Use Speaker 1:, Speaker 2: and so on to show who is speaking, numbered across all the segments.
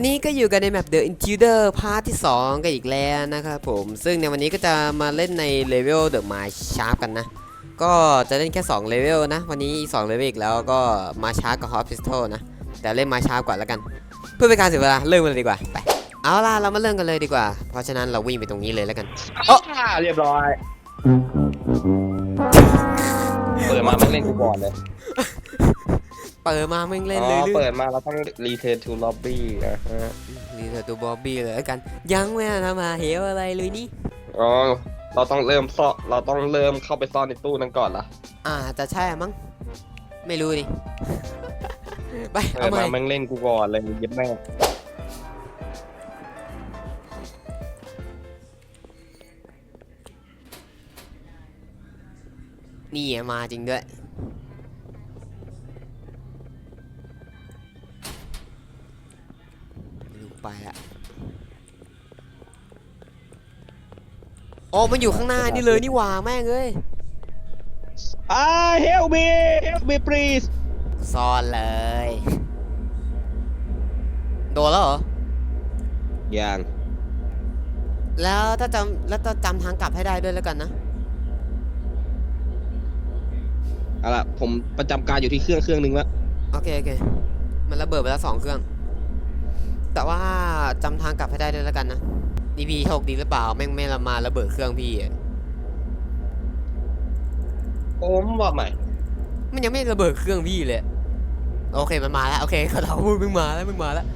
Speaker 1: วันนี้ก็อยู่กันในแมป The Intruder พาร์ทที่ 2 กันอีกแล้วนะครับผม ซึ่งในวันนี้ก็จะมาเล่นในเลเวล The My Sharp กันนะ ก็จะเล่นแค่2เลเวลนะ วันนี้อีก2เลเวลอีกแล้วก็มาช้ากับ Hot Pistol นะ แต่เล่นมาช้ากว่าแล้วกัน เพื่อเป็นการเสียเวลาเริ่มกันเลยดีกว่าไปเอาล่ะเรามาเริ่มกันเลยดีกว่า เพราะฉะนั้นเราวิ่งไปตรงนี้เลยแล้วกัน
Speaker 2: อ่าเรียบร้อยเปิดมาไม่เล่นกูก่อนเลย
Speaker 1: เปิดมาแม่งเล่น
Speaker 2: อ๋
Speaker 1: เลย
Speaker 2: อ
Speaker 1: ลื่
Speaker 2: เปิดมาเราต้อง return to lobby นะฮะ
Speaker 1: นี่เธอตัวบอบบี้เลยแล้วกัน ยังไม่ทำมาเหวอะไรเลยนี่
Speaker 2: อ๋อเราต้องเริ่มซ่อนเราต้องเริ่มเข้าไปซ่อนในตู้นั้นก่อนละ
Speaker 1: อ่าจะใช่มั้งไม่รู้ดิไป
Speaker 2: เปิ
Speaker 1: เอา
Speaker 2: ด
Speaker 1: ให
Speaker 2: มา
Speaker 1: ม่
Speaker 2: แม่งเล่นกูก่อนเลยเย็บแม่ง
Speaker 1: นี่ไงมาจริงด้วย โอ้มันอยู่ข้างหน้านี่เลยนี่หว่าแม่งเอ้ย
Speaker 2: อ่า help me help me please
Speaker 1: ซ่อนเลย โดนแล้วเหรอ
Speaker 2: อย่าง
Speaker 1: แล้วถ้าจำแล้วจะจำทางกลับให้ได้ด้วยแล้วกันนะ
Speaker 2: เอาล่ะผมประจำการอยู่ที่เครื่องเครื่องนึงแล้ว
Speaker 1: โอเคโอเค มันระเบิดไปแล้วสองเครื่อง แต่ว่าจำทางกลับให้ได้ด้วยแล้วกันนะ นี่พี่โชคดีหรือเปล่าแม่งไม่ละมาระเบิดเครื่องพี่อะ
Speaker 2: ผมว่าใหม่
Speaker 1: มันยังไม่ระเบิดเครื่องพี่เลย โอเคมันมาแล้วโอเคเขาเราพูดมึงมาแล้วมึงมาแล้ว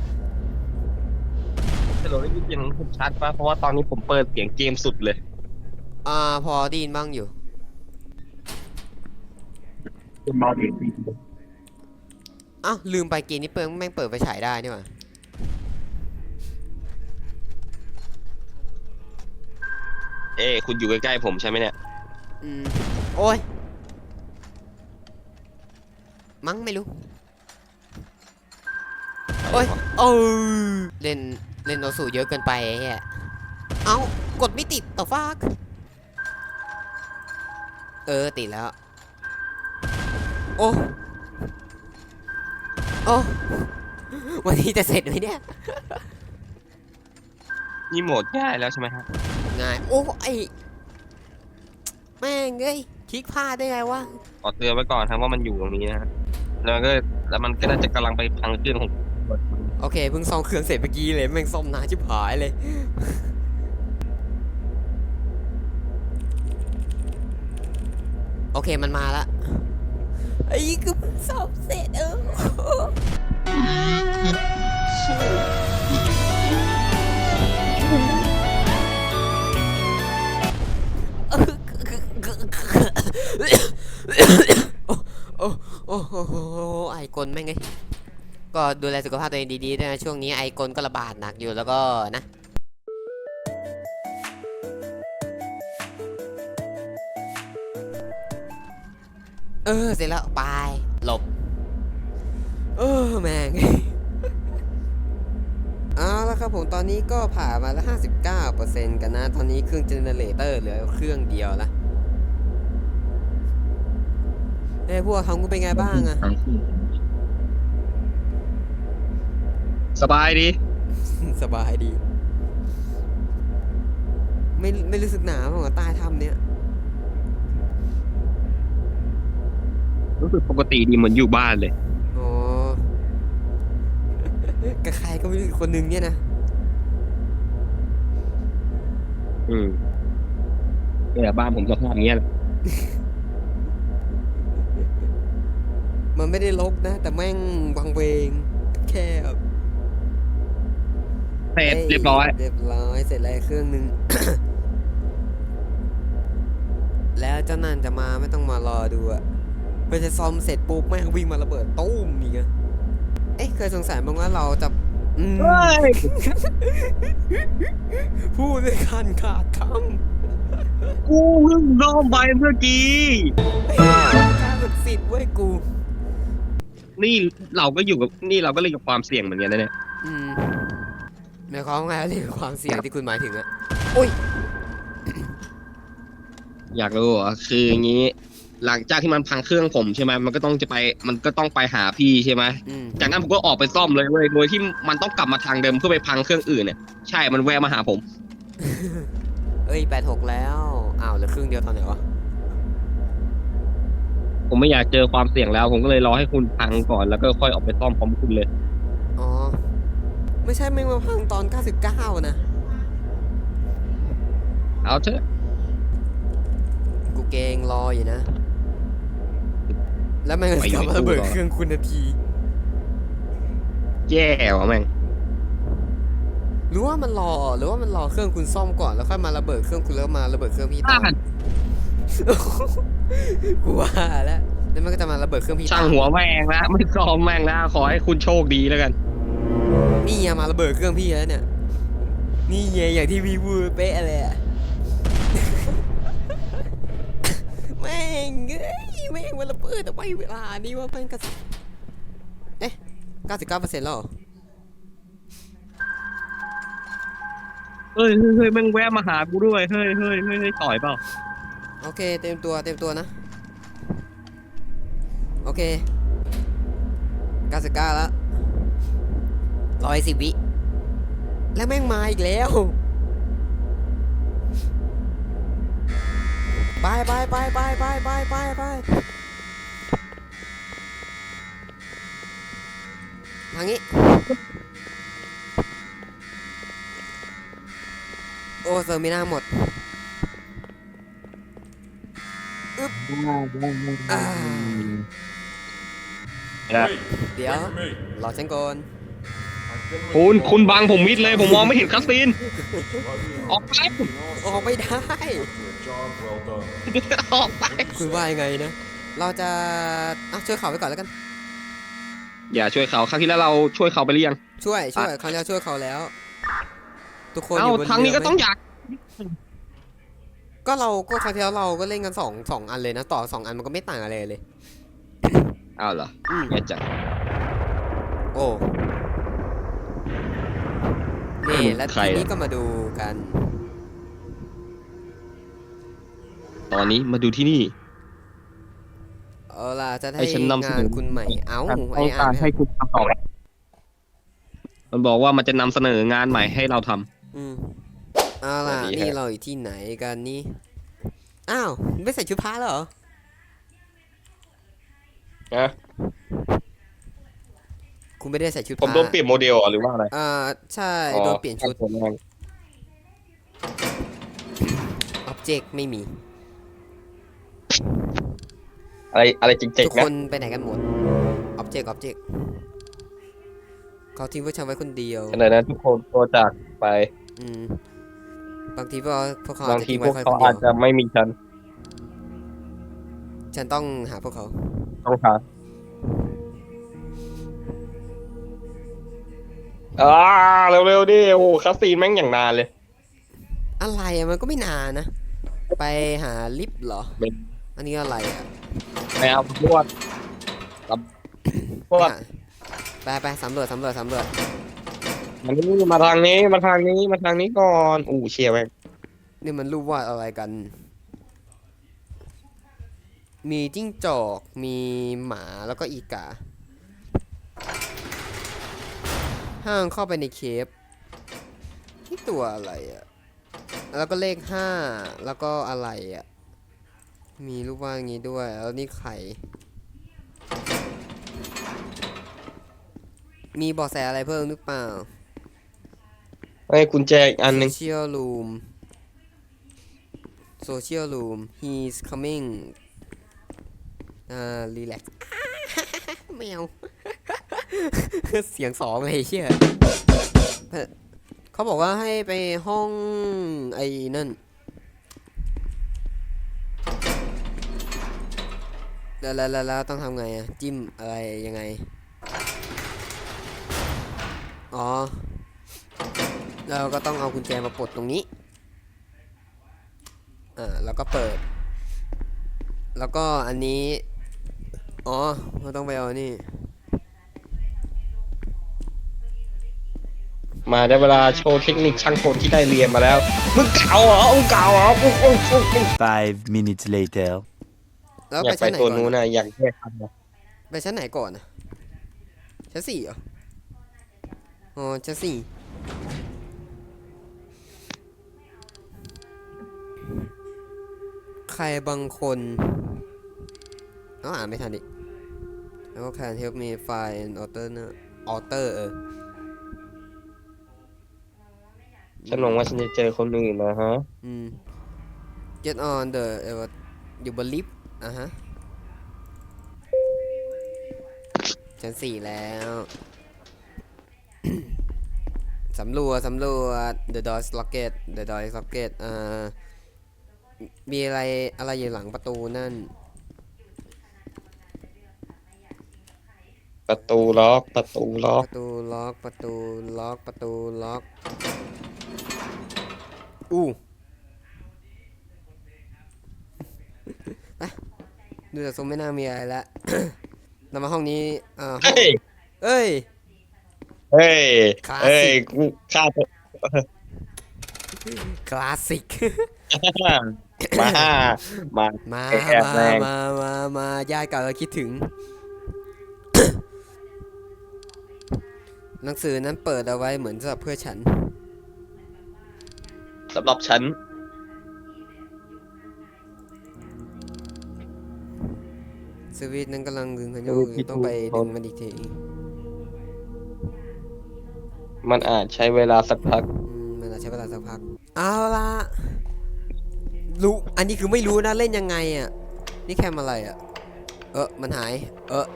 Speaker 2: แต่เราได้ยินเสียงผมชัดป่ะเพราะว่าตอนนี้ผมเปิดเสียงเกมสุดเลย
Speaker 1: อ่าพอไดีนบ้างอยู่ อ้าวลืมไปเกมนี้เปิงแม่งเปิดไฟฉายได้นี่หว่า
Speaker 2: เอ้คุณอยู่ใกล้ๆผมใช่ไหมเนี่ย
Speaker 1: อืมโอ้ย มั้งไม่รู้ โอ้ย โอ้ยเล่น เล่นโนสูเยอะเกินไปไอ้เหี้ยเอ้า กดไม่ติดต่อฟากเออ ติดแล้ว โอ้ โอ้ วันนี้จะเสร็จไหมเนี่ย
Speaker 2: นี่โหมดง่ายแล้วใช่ไหมครับ
Speaker 1: ง่าย โอ้ไอแม่งเอ้ยคลิกพลาดได้ไงวะ
Speaker 2: ขอเตือนไว้ก่อนครับว่ามันอยู่ตรงนี้นะฮะแล้วมันก็แล้วมันก็น่าจะกำลังไปพังเครื่องของ
Speaker 1: โอเคเพิ่งซ่อมเครื่องเสร็จเมื่อกี้เลยแม่งซ่อมนานชิบหายเลย โอเคมันมาละไอ้ก็เพิ่งซ่อมเสร็จเออโอ้ แม่งไงก็ดูแลสุขภาพตัวเองดีๆด้วยนะช่วงนี้ไอกลก็ระบาดหนักอยู่แล้วก็นะเออเสร็จแล้วไปหลบเออแม่งเอาละครับผมตอนนี้ก็ผ่านมาแล้ว59%กันนะ ตอนนี้เครื่องเจเนเรเตอร์เหลือเครื่องเดียวละเอ้ยพวกทำกูเป็นไงบ้างอะ
Speaker 2: สบายดี
Speaker 1: สบายดี ไม่ไม่รู้สึกหนาวเหรอใต้ถ้ำเนี้ย
Speaker 2: รู้สึกปกติดีเหมือนอยู่บ้านเลย
Speaker 1: โอ้กับใครก็ไม่รู้อีกคนนึงเนี่ยนะ
Speaker 2: อืมเนี่ยบ้านผมสภาพอย่างเงี้ยแหละ
Speaker 1: มันไม่ได้ลกนะ แต่แม่งวังเวง แคบ
Speaker 2: เสร็จเรียบร้อย
Speaker 1: เรียบร้อยเสร็จแล้วเครื่องหนึ่ง แล้วเจ้านั่นจะมาไม่ต้องมารอดูอะเพื่อจะซ่อมเสร็จปุ๊บแม่งวิ่งมาระเบิดตู้มอีกอะเอ๊ะเคยสงสัยบ้างว่าเราจะอืม
Speaker 2: เฮ้ย
Speaker 1: พูดด้วยการขาดค
Speaker 2: กูเพิ่งซ่อมไปเมื่อกี้ำ
Speaker 1: การศักดิ์สิทธิ์เว้ยกู
Speaker 2: นี่เราก็อยู่กับนี่เราก็เล่นกับความเสี่ยงเหมือนกันนะเนี่ย
Speaker 1: อืม หมายความว่าไงเรื่องความเสี่ยงที่คุณหมายถึงอะโอ้ย
Speaker 2: อยากรู้เหรอคืออย่างนี้ หลังจากที่มันพังเครื่องผมใช่ไหมมันก็ต้องจะไป มันก็ต้องไปหาพี่ใช่ไหม
Speaker 1: อืม
Speaker 2: จากนั้นผมก็ออกไปซ่อมเลยเว้ยโดยที่มันต้องกลับมาทางเดิมเพื่อไปพังเครื่องอื่นเนี่ยใช่มันแวะมาหาผม
Speaker 1: เอ้ยแปดหกแล้วอ้าวเหลือครึ่งเดียวตอนไหนวะ
Speaker 2: ผมไม่อยากเจอความเสี่ยงแล้ว ผมก็เลยรอให้คุณพังก่อนแล้วก็ค่อยออกไปซ่อมพร้อมคุณเลย
Speaker 1: อ๋อ ไม่ใช่ไม่มาพังตอน 99 นะ
Speaker 2: เอาเถอะ
Speaker 1: กูเกงรออยู่นะ แล้วมันก็กลับมาระเบิดเครื่องคุณนาที
Speaker 2: แย่ว่ะแม่ง
Speaker 1: หรือว่ามันรอหรือว่ามันรอเครื่องคุณซ่อมก่อนแล้วค่อยมาระเบิดเครื่องคุณแล้วมาระเบิดเครื่องพี่ต่อกูว่าแล้วแล้วมันก็จะมาระเบิดเครื่องพี่
Speaker 2: ช่าง
Speaker 1: ต่อ
Speaker 2: หัวแม่งนะไม่ซ่อมแม่งนะขอให้คุณโชคดีแล้วกัน
Speaker 1: นี่ไงมาระเบิดเครื่องพี่แล้วเนี่ย นี่ไงอย่างที่พี่พูดเป๊ะเลยอะแม่งเอ้ยแม่งมันระเบิดแต่ไม่เวลานี่ว่าเป็นกระสเอ๊ะ99%แล้วเหรอ
Speaker 2: เฮ้ยเฮ้ยเฮ้ยแม่งแวะมาหากูด้วย เฮ้ยเฮ้ยเฮ้ยเฮ้ยต่อยเปล่า
Speaker 1: โอเค เต็มตัวเต็มตัวนะ โอเค99แล้ว ร้อยสิบวิ แล้วแม่งมาอีกแล้ว ไปไปไปไปไปไปไปไปทางนี้ โอ้เซอร์มิน่าหมดอ่าเดี๋ยว รอฉันก่อน
Speaker 2: คุณคุณบังผมมิดเลยผมมองไม่เห็นคัสซีนออกไป
Speaker 1: ออกไม่ได้
Speaker 2: ออกไป
Speaker 1: คุณว่ายังไงนะ เราจะอะช่วยเขาไปก่อนแล้วกัน
Speaker 2: อย่าช่วยเขาครั้งที่แล้วเราช่วยเขาไปหรือยัง
Speaker 1: ช่วยช่วยเขาจะช่วยเขาแล้ว ทุกคนอ
Speaker 2: เอ้า
Speaker 1: ยู่บน
Speaker 2: ครั้งนี้ก็
Speaker 1: เไหม
Speaker 2: ต้องอยาก
Speaker 1: ก็เราก็ครั้งที่แล้วเราก็เล่นกันสองสองอันเลยนะต่อสองอันมันก็ไม่ต่างอะไรเลย
Speaker 2: อ้าวเหรอ
Speaker 1: อืม
Speaker 2: แย่จัง
Speaker 1: โอ้ นี่แล้ว
Speaker 2: ใคร
Speaker 1: ที
Speaker 2: อะ
Speaker 1: นี้ก็มาดูกัน
Speaker 2: ตอนนี้มาดูที่นี่
Speaker 1: เอาล่ะจะ
Speaker 2: ให้
Speaker 1: ให้
Speaker 2: ฉันนำเสนอ
Speaker 1: งานคุณใหม่เอ้า
Speaker 2: ต้
Speaker 1: ไอ้
Speaker 2: อง
Speaker 1: อ่า
Speaker 2: การ
Speaker 1: น
Speaker 2: ให้คุณทำต่อมันบอกว่ามันจะนำเสนองานใหม่ให้เราทำ
Speaker 1: อืมเอาล่ะ
Speaker 2: สวัสดี
Speaker 1: นี่
Speaker 2: ฮะ
Speaker 1: เราอยู่ที่ไหนกันนี่อ้าวไม่ใส่ชุดพระแล้วเหรอ
Speaker 2: นะ
Speaker 1: คุณไม่ได้ใส่ชุด
Speaker 2: ผมโดนเปลี่ยนโมเดลหรือว่าอะไร
Speaker 1: อ่าใช่โดนเปลี่ยนชุด
Speaker 2: อ๋อ
Speaker 1: อ็อบเจกต์ไม่มี
Speaker 2: อะไรอะไรจริง
Speaker 1: ทุก
Speaker 2: ๆนะ
Speaker 1: คนไปไหนกันหมดอ็อบเจกต์อ็อบเจกต์เขาทิ้งพวกฉันไว้คนเดียว
Speaker 2: ขณะนั้นทุกคนตัวจากไป
Speaker 1: อืมบางทีพวกพวกเขา
Speaker 2: บา
Speaker 1: อาจ
Speaker 2: ง
Speaker 1: จะ
Speaker 2: ที
Speaker 1: ทิ้ง
Speaker 2: พ
Speaker 1: ไว้
Speaker 2: วก
Speaker 1: แค่ค
Speaker 2: เขา
Speaker 1: นเดี
Speaker 2: อาจ
Speaker 1: ยว
Speaker 2: จะไม่มีฉัน
Speaker 1: ฉันต้องหาพวกเขา
Speaker 2: ต้องหา อ่าเร็วๆดิโอ้โหคัสซีนแม่งอย่างนานเลย
Speaker 1: อะไรอะมันก็ไม่นานนะ ไปหาลิฟต์เหรอ
Speaker 2: ไม่
Speaker 1: อันนี้อะไรอะ
Speaker 2: ไม่เอาพวดพวด
Speaker 1: ไปไปสำรวจสำรวจสำรวจ
Speaker 2: มันนี่มาทางนี้มาทางนี้มาทางนี้ก่อนอู้เชียร์แม่ง
Speaker 1: นี่มันรูปวาดอะไรกัน มีจิ้งจอก มีหมาแล้วก็อีกา ห้างเข้าไปในเคฟนี่ตัวอะไรอะแล้วก็เลขห้าแล้วก็อะไรอะมีรูปวาดอย่างงี้ด้วย แล้วนี่ไข่ มีเบาะแสอะไรเพิ่มหรือเปล่า
Speaker 2: ไอ้กุญแจอีกอันหนึ่ง
Speaker 1: Social room Social room he's coming อ่า relax ไม่เอา เสียงสองเลยเชี่ยเอ่อเขาบอกว่าให้ไปห้องไอ้นั่นแล้วแล้วแล้วแล้วต้องทำไงอะจิ้มอะไรยังไง อ๋อ เราก็ต้องเอากุญแจมาปลดตรงนี้ อ่า แล้วก็เปิด แล้วก็อันนี้ อ๋อเราต้องไปเอานี่
Speaker 2: มาได้เวลาโชว์เทคนิคช่างกลที่ได้เรียนมาแล้ว มึงเก่าเหรอมึงเก่าเหรออุ๊ยอุ๊ยอุ๊ยอุ๊ย
Speaker 3: Five minutes later.
Speaker 1: แล้ว
Speaker 2: อยา
Speaker 1: ไป
Speaker 2: กไป
Speaker 1: ชั้นไหน
Speaker 2: ตัว
Speaker 1: ก่อน
Speaker 2: นู้น
Speaker 1: อะ
Speaker 2: นะอยากแยกกันนะ
Speaker 1: ไปชั้นไหนก่อนอะชั้นสี่เหรออ๋อชั้นสี่ใครบางคนเอ้าอ่านไม่ทันดิแล้ว can help me find an author นะ author เออ
Speaker 2: ฉันหวังว่าฉันจะเจอคนอื่นนะฮะ
Speaker 1: อืม get on the เอ่ออยู่บนลิฟต์อะฮะชั้นสี่แล้ว สำรวจสำรวจ the door is locked the door is locked อ่า มีอะไรอะไรอยู่หลังประตูนั่น
Speaker 2: ประตูล็อก ประตูล็อ
Speaker 1: ป
Speaker 2: ก
Speaker 1: ระตูล็อกประตูล็อกประตูล็อก อู้ไปดูจากทรงไม่น่ามีอะไรแล้วเรามาห้องนี้อ่าห้อง
Speaker 2: เฮ้ย
Speaker 1: เอ้ย
Speaker 2: เฮ้ย
Speaker 1: คลาสสิก
Speaker 2: เฮ้ยกูฆ่าตัว
Speaker 1: คลาสสิก
Speaker 2: มามา
Speaker 1: มา
Speaker 2: แอบแร
Speaker 1: มางมามามาญาติเก่าเราคิดถึง หนังสือนั้นเปิดเอาไว้เหมือนสำหรับเพื่อฉัน
Speaker 2: สำหรับฉัน
Speaker 1: สวิตช์นั้นกำลังดึงกันอ
Speaker 2: ส
Speaker 1: ยู่
Speaker 2: วิตช์ที่
Speaker 1: ต้องไป
Speaker 2: ถูก
Speaker 1: ดึงมันอีกที
Speaker 2: มันอาจใช้เวลาสักพัก
Speaker 1: อืมมันอาจใช้เวลาสักพัก เอาละรู้อันนี้คือไม่รู้นะเล่นยังไงอะ นี่แคมอะไรอะ เออมันหาย เออ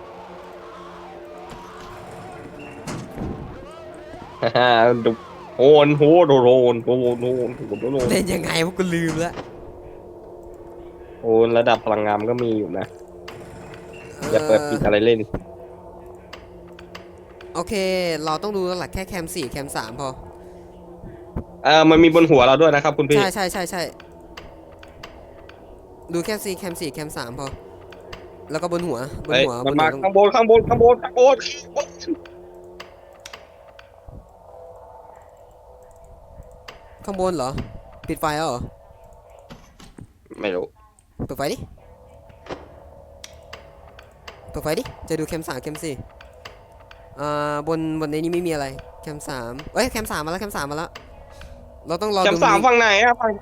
Speaker 2: ฮ่าฮ่าดู โหนโหโดโรนโหนโหนโหนโหน
Speaker 1: เล่นยังไงพวกกูลืมละ
Speaker 2: โหนระดับพลังงานก็มีอยู่นะ อย่าเปิดปิดอะไรเล่น
Speaker 1: โอเค เราต้องดูหลักแค่แคมสี่แคมสามพอ
Speaker 2: เออมันมีบนหัวเราด้วยนะครับคุณพี่
Speaker 1: ใช่ใช่ใช่ใช่ดูแคมสี่แคมสี่แคมสามพอ แล้วก็บนหัวบน
Speaker 2: เฮ้ย
Speaker 1: หัวบ
Speaker 2: มัน
Speaker 1: นหั
Speaker 2: มาว
Speaker 1: ต้อง
Speaker 2: ข้างบนข้างบนข้างบนข้างบน
Speaker 1: ข้างบนเหรอ ปิดไฟแล้วเหรอ
Speaker 2: ไม่รู้
Speaker 1: เปิดไฟดิ เปิดไฟดิ จะดูแคมสามแคมสี่อ่า บนบนในนี้ไม่มีอะไร แคมสามเอ้ย แคมสามมาแล้ว แคมสามมาแล้ว เราต้องรอ
Speaker 2: แคม
Speaker 1: ดู
Speaker 2: สาม
Speaker 1: น
Speaker 2: ฝั่งไหนอะฝั่ง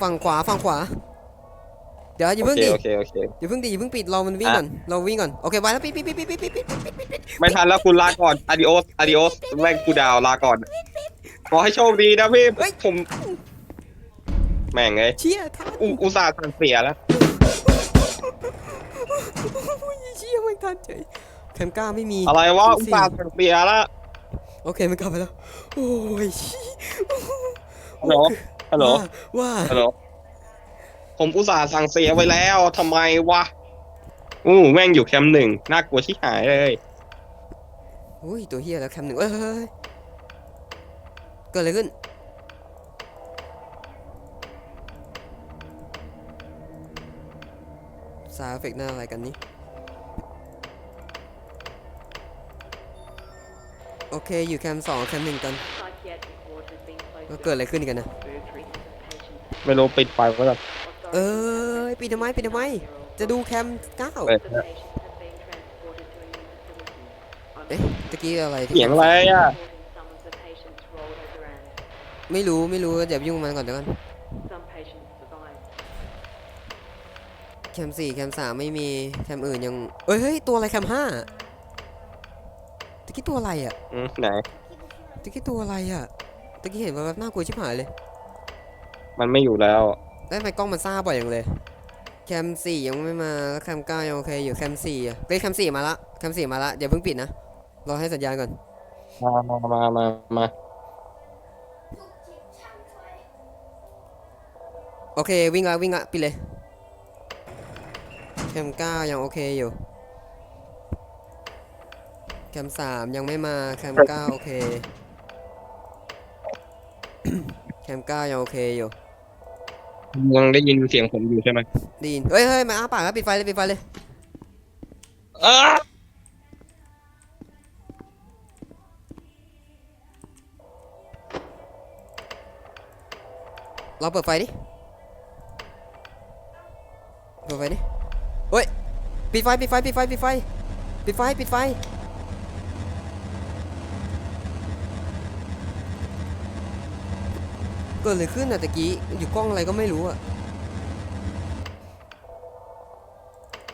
Speaker 1: ฝั่งขวา ฝั่งขวา เดี๋ยวอย่า
Speaker 2: โอ
Speaker 1: เพิ่ง
Speaker 2: เค
Speaker 1: ดิ
Speaker 2: โอเคโอเค
Speaker 1: อย่าเพิ่งดิอย่าเพิ่งปิดรอมันวิ่ง
Speaker 2: อะ
Speaker 1: ก่อน เราวิ่งก่อน โอเคไปแล้วปิดปิดปิดปิดปิดปิดปิดปิดปิดปิด
Speaker 2: ไม่ทันแล้วคุณลาก่อน adios adios แม่งกูดาวลาก่อน ขอให้โชคดีนะพี่
Speaker 1: เฮ้ย
Speaker 2: ผม แม่งไง
Speaker 1: เชี่ยทัน
Speaker 2: อุอุตส่าห์สั่งเสียแล้ว
Speaker 1: โอ้ยเชี่ยไม่ทันเฉยแคมก้าไม่มี
Speaker 2: อะไรวะ
Speaker 1: สี่
Speaker 2: อุตส่าห์สั่งเสียแล้ว
Speaker 1: โอเคมันกลับไปแล้วโอ้ยเชี่ย
Speaker 2: ฮัลโหลฮัลโหล
Speaker 1: ว่าว่า
Speaker 2: ฮัลโหลผมอุตส่าห์สั่งเสียไว้แล้วทำไมวะอู้แม่งอยู่แคมป์หนึ่งน่ากลัวชิบหายเลย
Speaker 1: อุ้ยตัวเฮียแล้วแคมหนึ่งเอ้ย เฮ้ยเฮ้ยเกิดอะไรขึ้นสาเฟกหน้าอะไรกันนี่โอเค อยู่แคมสองแคมหนึ่งกัน
Speaker 3: Psychiatric ward has been closed
Speaker 1: แล้วเกิดอะไรขึ้นกันนะ
Speaker 3: surgery. Patients
Speaker 2: ไม่รู้ปิดไฟก็แบบ
Speaker 1: เอ้ยปิดทำไมปิดทำไม จะดูแคมเก้า
Speaker 2: เปิด
Speaker 3: The patients have been transported to a new facility. I'm
Speaker 1: เอ๊ะตะกี้อะไรที่
Speaker 2: เสียงอะไรอะ
Speaker 1: ไม่รู้ไม่รู้เดี๋ยวยุ่งกับมันก่อนเดี๋ยวกัน
Speaker 3: some patients survived.
Speaker 1: แคมสี่แคมสามไม่มีแคมอื่นยังเอ้ยเฮ้ยตัวอะไรแคมห้าตะกี้ตัวอะไรอะ
Speaker 2: อืมไหน
Speaker 1: ตะกี้ตัวอะไรอะตะกี้เห็นว่าแบบน่ากลัวชิบหายเลย
Speaker 2: มันไม่อยู่แล้ว
Speaker 1: แล้วทำไมกล้องมันซ่าบ่อยอย่างเลยแคมสี่ยังไม่มาแล้วแคมเก้ายังโอเคอยู่แคมสี่อะเฮ้ยแคมสี่มาละแคมสี่มาละอย่าเพิ่งปิดนะรอให้สัญญาณก่อน
Speaker 2: มามามามามา
Speaker 1: อเควิ่งละวิ่งละปิดเลยแคมเก้ายังโอเคอยู่ แคมสามยังไม่มาแคมเก้าโอเค แคมเก้ายังโอเคอยู่
Speaker 2: ยังได้ยินเสียงผมอยู่ใช่ไหม
Speaker 1: ไดีนเฮ้ยเฮ้ยมาอ้าปากแล้วปิดไฟเลยปิดไฟเลย
Speaker 2: อ้า
Speaker 1: เราเปิดไฟดิ เปิดไฟดิปิดไฟปิดไฟปิดไฟปิดไฟปิดไฟปิดไฟเกิดอะไรขึ้นอะตะกี้อยู่กล้องอะไรก็ไม่รู้อะ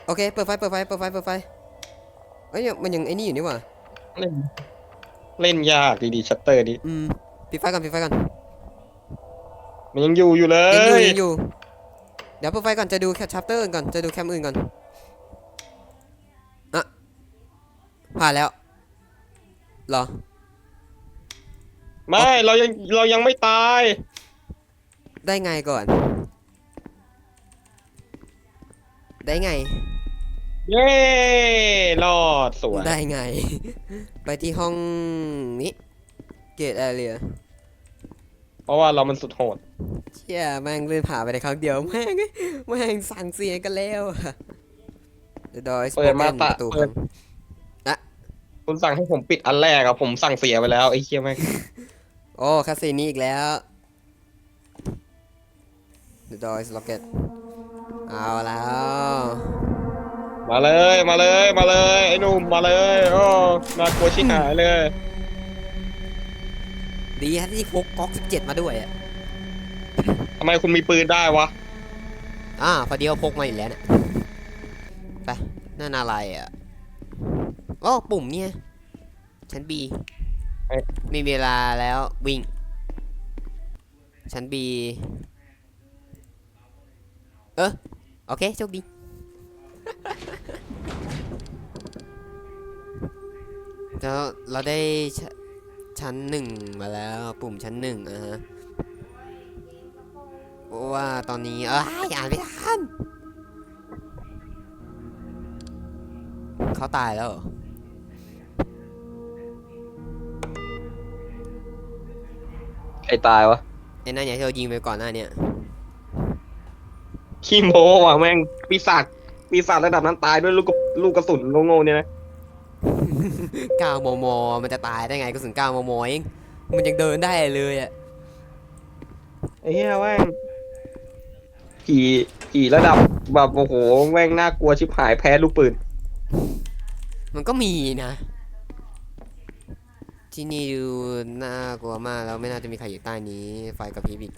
Speaker 1: โอเคเปิดไฟเปิดไฟเปิดไฟเปิดไฟเอ้ยมันยังไอ้นี่อยู่นี่หว่า
Speaker 2: เล่นเล่นยากดีๆชัตเตอร์ดิ
Speaker 1: อืมปิดไฟก่อนปิดไฟก่อน
Speaker 2: มันยังอยู่อยู่เล
Speaker 1: ยังอยู่
Speaker 2: ย
Speaker 1: ยังอยู่ เดี๋ยวเปิดไฟก่อนจะดูแคปชัปเตอร์ก่อนจะดูแคมอื่นก่อนอะผ่านแล้วเหรอ
Speaker 2: ไม่เรายังเรายังไม่ตาย
Speaker 1: ได้ไงก่อน ได้ไง
Speaker 2: เย้รอดสวย
Speaker 1: ได้ไง ไปที่ห้องนี้เกตแอเรีย
Speaker 2: เพราะว่าเรามันสุดโหด
Speaker 1: เชี่ยแม่งเลื่อนผ่านไปในครั้งเดียวแม่งแม่งสั่งเสียงกันแล้วเดอยส
Speaker 2: เปิดมา
Speaker 1: ป
Speaker 2: ตะ
Speaker 1: ระตู
Speaker 2: เปิ
Speaker 1: พั
Speaker 2: ด
Speaker 1: ง
Speaker 2: คุณสั่งให้ผมปิดอันแรกอะผมสั่งเสียไปแล้วไอ้เคี้ยแม่ง
Speaker 1: โอ้คาสินี้อีกแล้ว The door is locked เอาแล้ว
Speaker 2: มาเลยมาเลยมาเลยไอ้หนุ่มมาเลยโอ้น่ากลัวชิบหายเลย
Speaker 1: ดีฮะที่พกก๊อก17มาด้วยอะ
Speaker 2: ทำไมคุณมีปืนได้วะ
Speaker 1: อ่าพอดีว่าพกมาอยู่แล้วเนี่ยไปนั่นอะไรอะโอ้ปุ่มเนี่ยชั้น B มีเวลาแล้ววิ่ง ชั้น B เออโอเคโชคดี แล้วเราได้ช ชั้นหนึ่งมาแล้วปุ่มชั้นหนึ่งอะฮะเพราะว่าตอนนี้เอ้ยอ่านไม่ทันเขาตายแล้วเหรอ
Speaker 2: ใครตายวะ
Speaker 1: ไอ้นั่นอย่างที่เรายิงไปก่อนหน้าเนี่ย
Speaker 2: ขี้โม้ว่ะแม่งปีศาจปีศาจระดับนั้นตายด้วยลูกกระลูกกระสุนโง่ๆเนี่ยนะ
Speaker 1: 9มม มันจะตายได้ไงกระสุน9มมเอง มันยังเดินได้เลยอะ
Speaker 2: ไอ้เหี้ยแม่งผีผีระดับแบบโอ้โหแม่งน่ากลัวชิบหายแพ้ลูกปืน
Speaker 1: มันก็มีนะ ที่นี่ดูน่ากลัวมากแล้วไม่น่าจะมีใครอยู่ใต้นี้ ไฟกระพริบอีก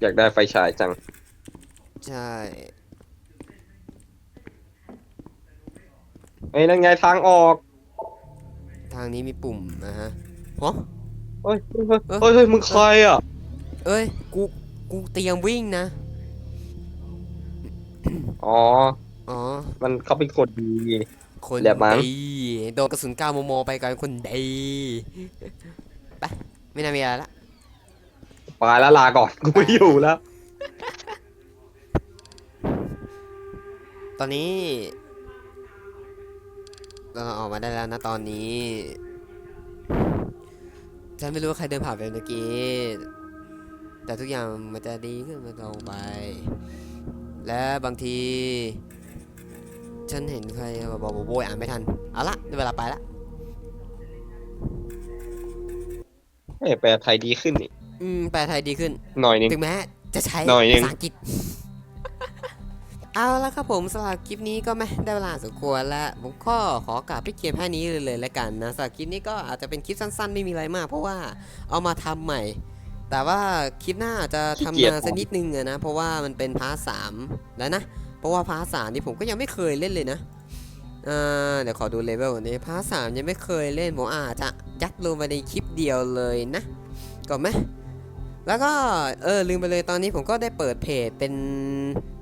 Speaker 2: อยากได้ไฟฉายจัง
Speaker 1: ใช่
Speaker 2: อ้ยนั่นไงทางออก
Speaker 1: ทางนี้มีปุ่มนะฮะฮะ
Speaker 2: เฮ้ยเฮ้ยเฮ้ยเฮ้ยเฮ้ยมึงใครอะ
Speaker 1: เอ้ย กู กูเตรียมวิ่งนะ
Speaker 2: อ๋อ
Speaker 1: อ๋อ
Speaker 2: มันเขาเป็นคนดี
Speaker 1: คน
Speaker 2: แหลมมั้ง
Speaker 1: ดีโดนกระสุน9มมไปกลายเป็นคนดีไปไม่น่ามีอะไรละ
Speaker 2: ไปแล้วลาก่อน กูไม่อยู่แล้ว
Speaker 1: ตอนนี้ เราออกมาได้แล้วนะตอนนี้ฉันไม่รู้ว่าใครเดินผ่านไปเมื่อกี้ แต่ทุกอย่างมันจะดีขึ้นมาต่อไป และบางที ฉันเห็นใครมาบอกโวยอ่านไม่ทัน เอาละได้เวลาไปละ
Speaker 2: เอ้ยแปลไทยดีขึ้นนี่
Speaker 1: อืมแปลไทยดีขึ้น
Speaker 2: หน่อยนึง
Speaker 1: ถึงแม้จะใช้
Speaker 2: หน่อยนึง
Speaker 1: ภาษาอังกฤษ เอาละครับผมสำหรับคลิปนี้ก็ไม่ได้เวลาสมควรแล้วผมก็ขอกลับพี่เกมแค่นี้เลยเลยละกันนะสำหรับคลิปนี้ก็อาจจะเป็นคลิปสั้นๆ ไม่มีอะไรมาก เพราะว่าเอามาทำใหม่ แต่ว่าคลิปหน้าอาจจะทำมาสักนิดนึงอะนะเพราะว่ามันเป็นพาร์ทสามแล้วนะเพราะว่าพาร์ทสามนี่ผมก็ยังไม่เคยเล่นเลยนะอ่าเดี๋ยวขอดูเลเวลก่อนนี้พาร์ทสามยังไม่เคยเล่นผมอาจจะยัดลงไปในคลิปเดียวเลยนะก่อนไหม แล้วก็เออลืมไปเลยตอนนี้ผมก็ได้เปิดเพจเป็น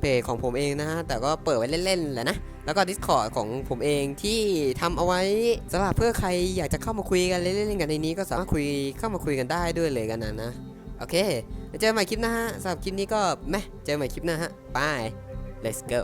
Speaker 1: เพจของผมเองนะฮะแต่ก็เปิดไว้เล่นๆแหละนะแล้วก็ Discord ของผมเองที่ทำเอาไว้สำหรับเพื่อใครอยากจะเข้ามาคุยกันเล่นๆกันในนี้ก็สามารถคุยเข้ามาคุยกันได้ด้วยเลยกันนะนะโอเคเจอกันใหม่คลิปหน้าฮะสำหรับคลิปนี้ก็แม่เจอกันใหม่คลิปหน้าฮะบาย let's go